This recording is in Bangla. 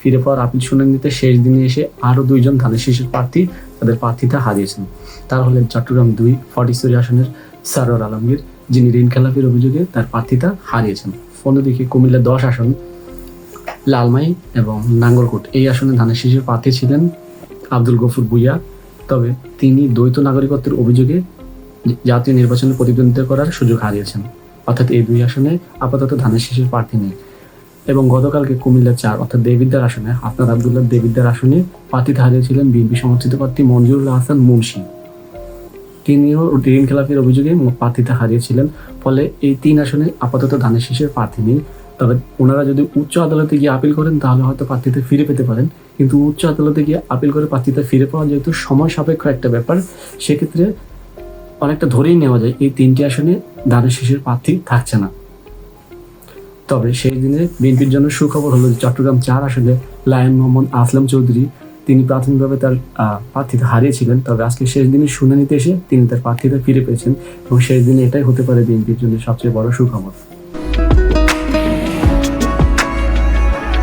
ফিরে পাওয়ার আপিল শুনানিতে শেষ দিনে এসে আরও দুইজন ধানের শীষের প্রার্থী তাদের প্রার্থিতা হারিয়েছেন। তারা হলেন চট্টগ্রাম দুই ফটিকছড়ি আসনের সারোয়ার আলমগীর, যিনি ঋণ খেলাপির অভিযোগে তার প্রার্থিতা হারিয়েছেন। অন্যদিকে কুমিল্লা দশ আসন, লালমাই এবং নাঙ্গলকোট এই আসনে ধানের শীষের প্রার্থী ছিলেন আব্দুল গফুর ভুইয়া। তবে তিনি দ্বৈত নাগরিকত্বের অভিযোগে জাতীয় নির্বাচনে প্রতিদ্বন্দ্বিতা করার সুযোগ হারিয়েছেন। অর্থাৎ এই দুই আসনে আপাতত ধানের শীষের প্রার্থী নেই। এবং গতকালকে কুমিল্লা চার, অর্থাৎ দেবিদ্দার আসনে আপনার আবদুল্লাহ দেবিদ্দার আসনে প্রার্থীতে হারিয়েছিলেন বিএনপি সমর্থিত প্রার্থী মঞ্জুরুল হাসান মুন্সি। তিনিও ঋণ খেলাপির অভিযোগে প্রার্থীতে হারিয়েছিলেন ফলে এই তিন আসনে আপাতত ধানের শীষের প্রার্থী নেই। তবে ওনারা যদি উচ্চ আদালতে গিয়ে আপিল করেন, তাহলে হয়তো প্রার্থীতে ফিরে পেতে পারেন। কিন্তু উচ্চ আদালতে গিয়ে আপিল করে প্রার্থীতে ফিরে পাওয়া যেহেতু সময় সাপেক্ষ একটা ব্যাপার, সেক্ষেত্রে অনেকটা ধরেই নেওয়া যায় এই তিনটি আসনে ধানের শীষের প্রার্থী থাকছে না। তবে সেই দিনে বিএনপির জন্য সুখবর হলো যে চট্টগ্রাম চার আসলে লায়ন মোহাম্মদ আসলাম চৌধুরী, তিনি প্রাথমিকভাবে তার প্রার্থিতা হারিয়েছিলেন, তবে আজকে শেষ দিনে শুনানিতে এসে তিনি তার প্রার্থিতা ফিরে পেয়েছেন এবং শেষ দিনে এটাই হতে পারে বিএনপির জন্য সবচেয়ে বড় সুখবর।